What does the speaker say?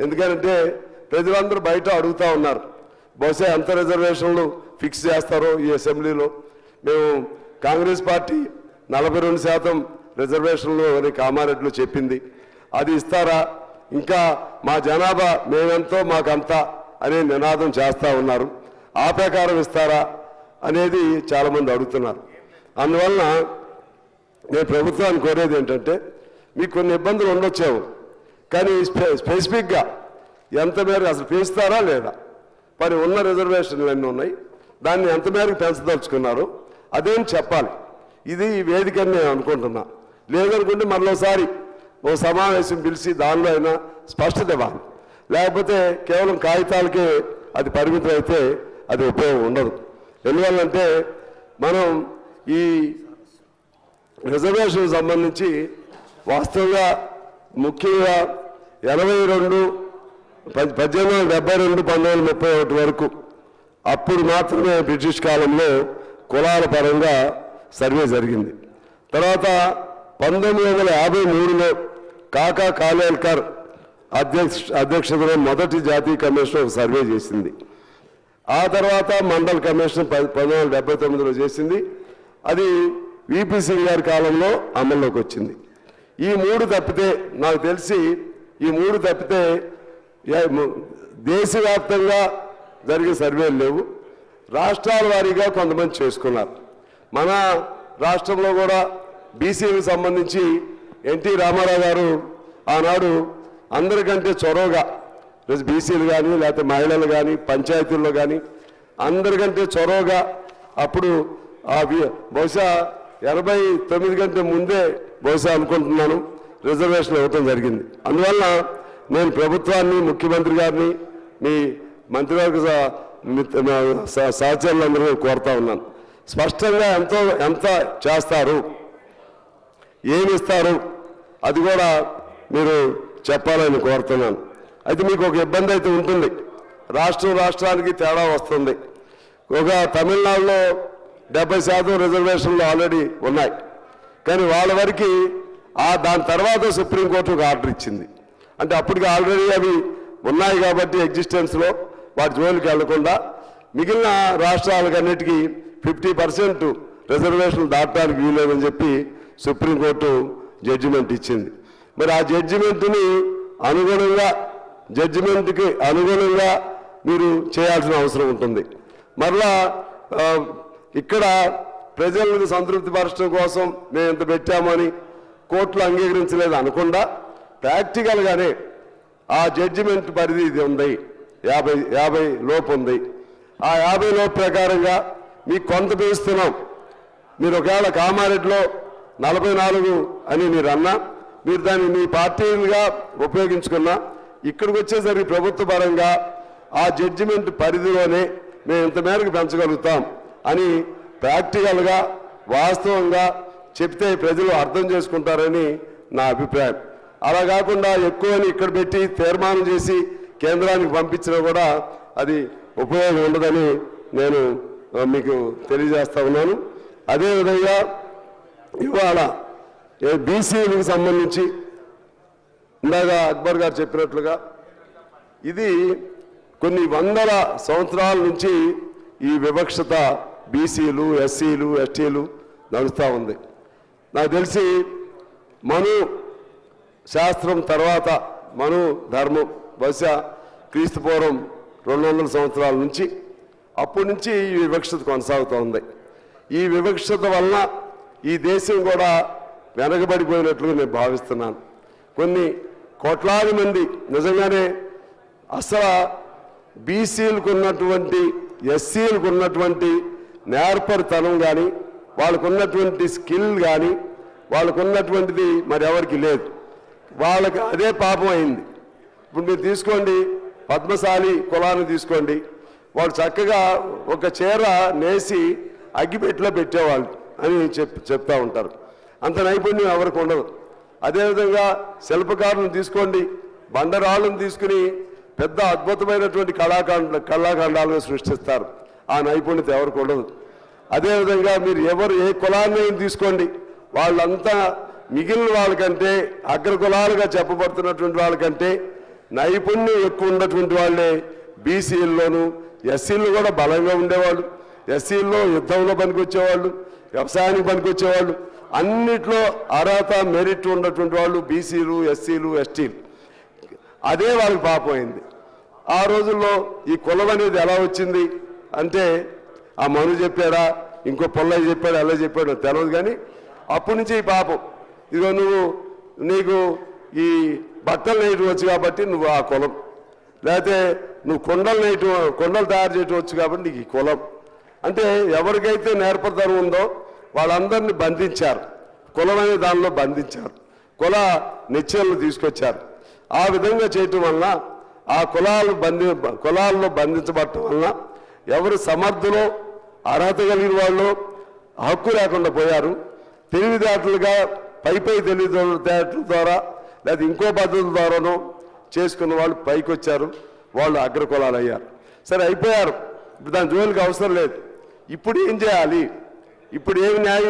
ఎందుకంటే ప్రజలందరూ బయట అడుగుతా ఉన్నారు. బహుశా ఎంత రిజర్వేషన్లు ఫిక్స్ చేస్తారో ఈ అసెంబ్లీలో. మేము కాంగ్రెస్ పార్టీ నలభై రెండు శాతం రిజర్వేషన్లు అని కామారెడ్డిలో చెప్పింది. అది ఇస్తారా? ఇంకా మా జనాభా మేమెంతో మాకంతా అనే నినాదం చేస్తూ ఉన్నారు. ఆ ప్రకారం ఇస్తారా అనేది చాలామంది అడుగుతున్నారు. అందువలన నేను ప్రభుత్వాన్ని కోరేది ఏంటంటే మీకు కొన్ని ఇబ్బందులు ఉండొచ్చావు కానీ స్పెసిఫిక్గా ఎంత మేరకు అసలు పెంచుతారా లేదా? మరి ఉన్న రిజర్వేషన్లు ఎన్ని ఉన్నాయి. దాన్ని ఎంత మేరకు పెంచదలుచుకున్నారు? అదేం చెప్పాలి. ఇది ఈ వేదిక నేను అనుకుంటున్నా. లేదనుకుంటే మరోసారి ఓ సమావేశం పిలిచి దానిలో అయినా స్పష్టత ఇవ్వాలి. లేకపోతే కేవలం కాగితాలకే అది పరిమితం అయితే అది ఉపయోగం ఉండదు. ఎందువల్లంటే మనం ఈ రిజర్వేషన్ సంబంధించి వాస్తవంగా ముఖ్యంగా ఎనభై రెండు ప- పద్దెనిమిది వందల డెబ్బై రెండు పంతొమ్మిది వందల ముప్పై ఒకటి వరకు అప్పుడు మాత్రమే బ్రిటిష్ కాలంలో కులాల పరంగా సర్వే జరిగింది. తర్వాత పంతొమ్మిది వందల యాభై మూడులో కాకా కాలేల్కర్ అధ్యక్ష అధ్యక్షతలో మొదటి జాతీయ కమిషన్ ఒక సర్వే చేసింది. ఆ తర్వాత మండల్ కమిషన్ పంతొమ్మిది వందల డెబ్బై తొమ్మిదిలో చేసింది. అది విపి సింగ్ గారి కాలంలో అమల్లోకి వచ్చింది. ఈ మూడు తప్పితే నాకు తెలిసి ఈ మూడు తప్పితే దేశవ్యాప్తంగా జరిగే సర్వేలు లేవు. రాష్ట్రాల వారీగా కొంతమంది చేసుకున్నారు. మన రాష్ట్రంలో కూడా బీసీలకు సంబంధించి ఎన్టీ రామారావు గారు ఆనాడు అందరికంటే చొరవగా బీసీలు కానీ లేకపోతే మహిళలు కానీ పంచాయతీల్లో కానీ అందరికంటే చొరవగా అప్పుడు ఆ బహుశా ఎనభై తొమ్మిది గంటల ముందే బహుశా అనుకుంటున్నాను రిజర్వేషన్ ఇవ్వటం జరిగింది. అందువల్ల నేను ప్రభుత్వాన్ని ముఖ్యమంత్రి గారిని మీ మంత్రివర్గ మా సహచరులందరూ కోరుతా ఉన్నాను. స్పష్టంగా ఎంతో ఎంత చేస్తారు ఏమి ఇస్తారు అది కూడా మీరు చెప్పాలని కోరుతున్నాను. అయితే మీకు ఒక ఇబ్బంది అయితే ఉంటుంది. రాష్ట్రం రాష్ట్రానికి తేడా వస్తుంది. ఒక తమిళనాడులో డెబ్బై శాతం రిజర్వేషన్లు ఆల్రెడీ ఉన్నాయి. కానీ వాళ్ళ వరకు ఆ దాని తర్వాత సుప్రీంకోర్టు ఒక ఆర్డర్ ఇచ్చింది. అంటే అప్పటికి ఆల్రెడీ అవి ఉన్నాయి కాబట్టి ఎగ్జిస్టెన్స్లో వాటి జోలికి వెళ్ళకుండా మిగిలిన రాష్ట్రాలకన్నిటికీ ఫిఫ్టీ పర్సెంట్ రిజర్వేషన్లు దాటడానికి వీలేదని చెప్పి సుప్రీంకోర్టు జడ్జిమెంట్ ఇచ్చింది. మరి ఆ జడ్జిమెంట్ని అనుగుణంగా జడ్జిమెంట్కి అనుగుణంగా మీరు చేయాల్సిన అవసరం ఉంటుంది. మరలా ఇక్కడ ప్రజలను సంతృప్తి పరచడం కోసం మేము ఇంత పెట్టామని కోర్టులు అంగీకరించలేదు అనకుండా ప్రాక్టికల్గానే ఆ జడ్జిమెంట్ పరిధి ఇది ఉంది. యాభై యాభై లోపు ఉంది. ఆ యాభై లోపు ప్రకారంగా మీకు కొంత పెంచుతున్నాం మీరు ఒకవేళ కామారెడ్డిలో నలభై నాలుగు అని మీరు అన్నా మీరు దాన్ని మీ పార్టీలుగా ఉపయోగించుకున్నా ఇక్కడికి వచ్చేసరికి ప్రభుత్వ పరంగా ఆ జడ్జిమెంట్ పరిధిలోనే మేము ఇంత మేరకు పెంచగలుగుతాం. అని ప్రాక్టికల్గా వాస్తవంగా చెప్తే ప్రజలు అర్థం చేసుకుంటారని నా అభిప్రాయం. అలా కాకుండా ఎక్కువని ఇక్కడ పెట్టి తీర్మానం చేసి కేంద్రానికి పంపించినా కూడా అది ఉపయోగం ఉండదని నేను మీకు తెలియజేస్తా ఉన్నాను. అదేవిధంగా ఇవాళ బీసీలకు సంబంధించి ఇందాక అక్బర్ గారు చెప్పినట్లుగా ఇది కొన్ని వందల సంవత్సరాల నుంచి ఈ వివక్షత బీసీలు ఎస్సీలు ఎస్టీలు నడుస్తూ ఉంది. నాకు తెలిసి మను శాస్త్రం తర్వాత మను ధర్మం బహుశా క్రీస్తు పూర్వం రెండు వందల సంవత్సరాల నుంచి అప్పటి నుంచి ఈ వివక్షత కొనసాగుతూ ఉంది. ఈ వివక్షత వలన ఈ దేశం కూడా వెనకబడిపోయినట్లుగా నేను భావిస్తున్నాను. కొన్ని కోట్లాది మంది నిజంగానే అసలు బీసీలకు ఉన్నటువంటి ఎస్సీలకు ఉన్నటువంటి నేర్పరితనం కానీ వాళ్ళకు ఉన్నటువంటి స్కిల్ కానీ వాళ్ళకు ఉన్నటువంటిది మరి ఎవరికి లేదు. వాళ్ళకి అదే పాపం అయింది. ఇప్పుడు మీరు తీసుకోండి పద్మశాలి కులాన్ని తీసుకోండి. వాళ్ళు చక్కగా ఒక చీర నేసి అగ్గిపెట్టిలో పెట్టేవాళ్ళు అని చెప్ చెప్తా ఉంటారు. అంత నైపుణ్యం ఎవరికి ఉండదు. అదేవిధంగా శిల్పకారులను తీసుకోండి బండరాళ్ళను తీసుకుని పెద్ద అద్భుతమైనటువంటి కళాఖండ కళాఖండాలను సృష్టిస్తారు. ఆ నైపుణ్యత ఎవరికి ఉండదు. అదేవిధంగా మీరు ఎవరు ఏ కులాన్ని తీసుకోండి. వాళ్ళంతా మిగిలిన వాళ్ళకంటే అగ్రకులాలుగా చెప్పబడుతున్నటువంటి వాళ్ళకంటే నైపుణ్యం ఎక్కువ ఉన్నటువంటి వాళ్ళే బీసీల్లోనూ ఎస్సీలు కూడా బలంగా ఉండేవాళ్ళు. ఎస్సీల్లో యుద్ధంలో పనికొచ్చేవాళ్ళు వ్యవసాయానికి పనికొచ్చేవాళ్ళు. అన్నిట్లో అర్హత మెరిట్ ఉన్నటువంటి వాళ్ళు బీసీలు ఎస్సీలు ఎస్టీలు. అదే వాళ్ళకి పాపమైంది ఆ రోజుల్లో ఈ కులం అనేది ఎలా వచ్చింది? అంటే ఆ మను చెప్పాడా ఇంకో పొల్లయ్య చెప్పాడు ఎలా చెప్పాడు తెలియదు కానీ అప్పటి నుంచి ఈ పాపం. ఇదిగో నువ్వు నీకు ఈ బట్టలు నేయటం వచ్చు కాబట్టి నువ్వు ఆ కులం. లేకపోతే నువ్వు కొండలు నేయటం కొండలు తయారు చేయటం వచ్చు కాబట్టి నీకు ఈ కులం. అంటే ఎవరికైతే నేర్పదనం ఉందో వాళ్ళందరినీ బంధించారు. కులం అనే దానిలో బంధించారు. కుల నిశ్చయాలను తీసుకొచ్చారు. ఆ విధంగా చేయటం వలన ఆ కులాలు బంధి కులాల్లో బంధించబడటం వలన ఎవరు సమర్థులో అర్హత కలిగిన వాళ్ళు హక్కు లేకుండా పోయారు. తెలివితేటలుగా పై పై తెలివితేటల ద్వారా లేదా ఇంకో పద్ధతుల ద్వారానో చేసుకున్న వాళ్ళు పైకి వచ్చారు వాళ్ళు అగ్రకులాలు అయ్యారు సరే అయిపోయారు. ఇప్పుడు దాని జోలికి అవసరం లేదు. ఇప్పుడు ఏం చేయాలి? ఇప్పుడు ఏమి న్యాయం